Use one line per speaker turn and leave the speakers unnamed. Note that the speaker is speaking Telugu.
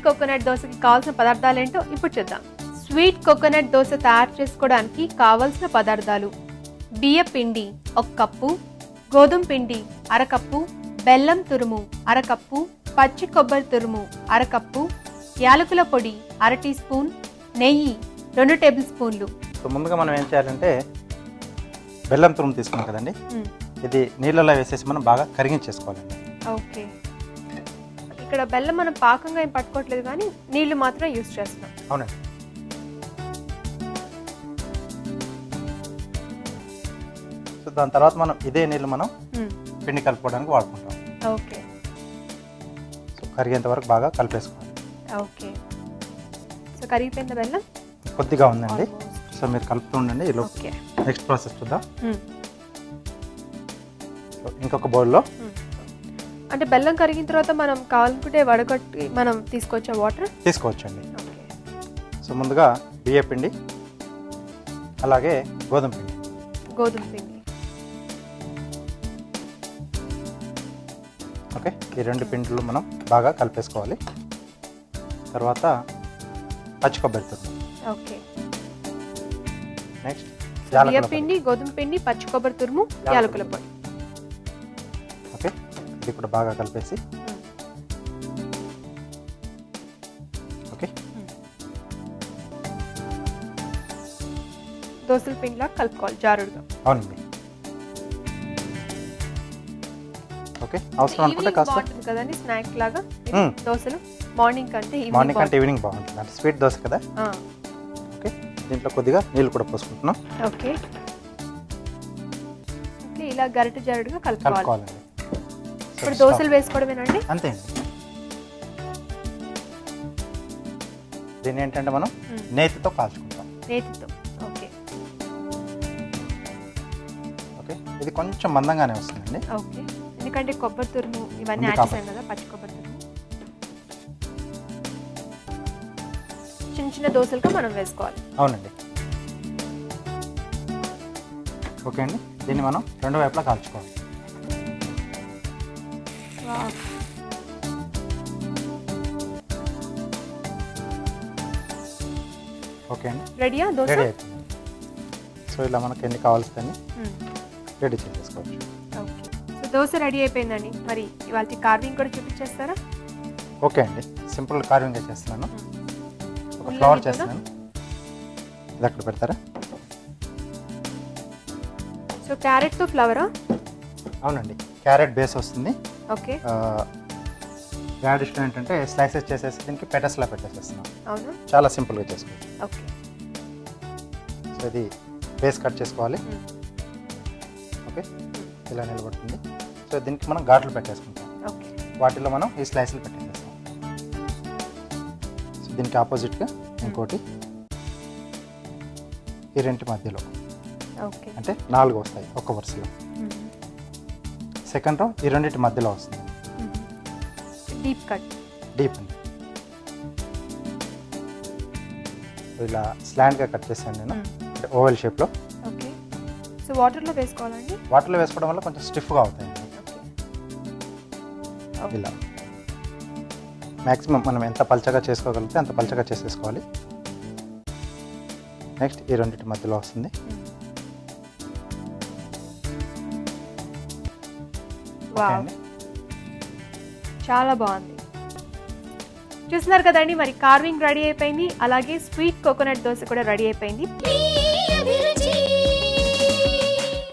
స్వీట్ కోకోనట్ దోశకి కావాల్సిన పదార్థాలు ఏంటో ఇప్పుడు చూద్దాం. స్వీట్ కోకోనట్ దోశ తయారు చేసుకోవడానికి కావలసిన పదార్థాలు. బియ్య పిండి ఒక కప్పు గోధుమ పిండి అరకప్పు బెల్లం తురుము అరకప్పు పచ్చి కొబ్బరి తురుము అరకప్పు యాలకుల పొడి అర టీ స్పూన్ నెయ్యి రెండు టేబుల్ స్పూన్లు.
సో ముందుగా మనం ఏం చేయాలంటే బెల్లం తురుము తీసుకున్నాం కదండి. ఇది నీళ్ళలో వేసేసి మనం బాగా కరిగించేసుకోవాలండి
ఓకే. ఇక్కడ బెల్లం మనం పాకంగా ఏం పట్టుకోవట్లేదు కానీ నీళ్ళు మాత్రం యూస్ చేస్తున్నాం.
అవునండి. సో దాని తర్వాత మనం ఇదే నీళ్ళు మనం పిండి కలుపుకోవడానికి వాడుకుంటాం.
ఓకే.
సో కరిగేంత వరకు బాగా కలిపేసుకోవాలి.
ఓకే. సో కరిగిపోయింది బెల్లం?
కొద్దిగా ఉందండి. సో మీరు కలుపుతూ ఉండండి.
ఓకే.
నెక్స్ట్ ప్రాసెస్ చూద్దాం. ఇంకొక బౌల్లో.
అంటే బెల్లం కరిగిన తర్వాత మనం కావాలనుకుంటే వడగొట్టి మనం తీసుకోవచ్చా వాటర్?
తీసుకోవచ్చండి. సో ముందుగా బియ్య పిండి అలాగే గోధుమ పిండి.
గోధుమ పిండి.
ఓకే ఈ రెండు పిండిలు మనం బాగా కలిపేసుకోవాలి. తర్వాత పచ్చి కొబ్బరి తురుము
ఓకే.
నెక్స్ట్
బియ్య పిండి. గోధుమ పిండి పచ్చి కొబ్బరి తురుము యాలకుల పొడి.
ఇది కూడా బాగా కలిపేసి. ఓకే.
దోసల పిండిలా కలుపుకోవాలి జారుడుగా.
అవునండి. ఓకే. అవసరం అనుకుంటే కాస్త.
కదండి స్నాక్ లాగా. దోశలు మార్నింగ్ కంటే
మార్నింగ్
ఈవినింగ్
అంటే ఈవినింగ్ బాగుంటుంది. అంటే స్వీట్ దోశ కదా? ఓకే. దీంట్లో కొద్దిగా నీళ్ళు కూడా పోసుకుంటున్నాం.
ఓకే. ఓకే ఇలా గరిట జారుడుగా కలుపుకోవాలి. ఇప్పుడు దోశలు వేసుకోవడమేనండి?
అంతే అండి. దీన్ని ఏంటంటే మనం. నేతితో కాల్చుకుంటాం.
నేతితో. ఓకే.
ఓకే? ఇది కొంచెం మందంగానే వస్తుందండి.
ఓకే. ఎందుకంటే కొబ్బరి తురుము ఇవన్నీ యాడ్. చేసాం కదా పచ్చి కొబ్బరి తురుము. చిన్న చిన్న దోశలుగా మనం వేసుకోవాలి.
అవునండి. ఓకే అండి. దీన్ని మనం రెండు వైపులా కాల్చుకోవాలి. ఓకే అండి
రెడీయా దోశ?
రెడీ సో ఇలా మనకి ఎన్ని కావాల్సి
మ్మ్.
రెడీ చేసేసుకోవచ్చు.
ఓకే సో దోశ రెడీ అయిపోయిందండి. మరి ఇవాళ కార్వింగ్ కూడా చూపించేస్తారా?
ఓకే అండి. సింపుల్ కార్వింగ్ చేస్తున్నాను. ఒక
ఉల్లిగడ్డ
ఫ్లవర్? చేస్తున్నాను. ఇది అక్కడ పెడతారా?
సో క్యారెట్తో ఫ్లవరా
అవునండి. క్యారెట్ బేస్ వస్తుంది.
ఓకే.
రాడిష్లో ఏంటంటే స్లైసెస్ చేసేసి దీనికి పెటస్లా పెట్టేసేస్తున్నాం.
అవును?
చాలా సింపుల్గా చేసుకోవచ్చు.
ఓకే.
సో ఇది బేస్ కట్ చేసుకోవాలి. ఓకే. ఇలా నిలబడుతుంది. సో దీనికి మనం ఘాట్లు పెట్టేసుకుంటాం.
ఓకే.
వాటిలో మనం ఈ స్లైసులు పెట్టేసేస్తాం. సో దీనికి ఆపోజిట్గా ఇంకోటి ఈ రెంటి మధ్యలో.
ఓకే.
అంటే నాలుగు వస్తాయి ఒక్క వరుసలో. సెకండ్ రో ఈ రెండింటి మధ్యలో వస్తుంది.
Deep cut.
డీప్ ఇలా స్లాండ్గా కట్ చేశాను నేను. అంటే ఓవెల్ షేప్లో.
ఓకే. సో వాటర్లో వేసుకోవాలండి?
వాటర్లో వేసుకోవడం వల్ల కొంచెం స్టిఫ్గా అవుతాయండి.
ఓకే.
ఇలా. మ్యాక్సిమం మనం ఎంత పల్చగా చేసుకోగలిగితే అంత పల్చగా చేసేసుకోవాలి. నెక్స్ట్ ఈ రెండింటి మధ్యలో వస్తుంది.
వావ్ చాలా బాగుంది. చూస్తున్నారు కదండి మరి కార్వింగ్ రెడీ అయిపోయింది. అలాగే స్వీట్ కోకోనట్ దోశ కూడా రెడీ అయిపోయింది.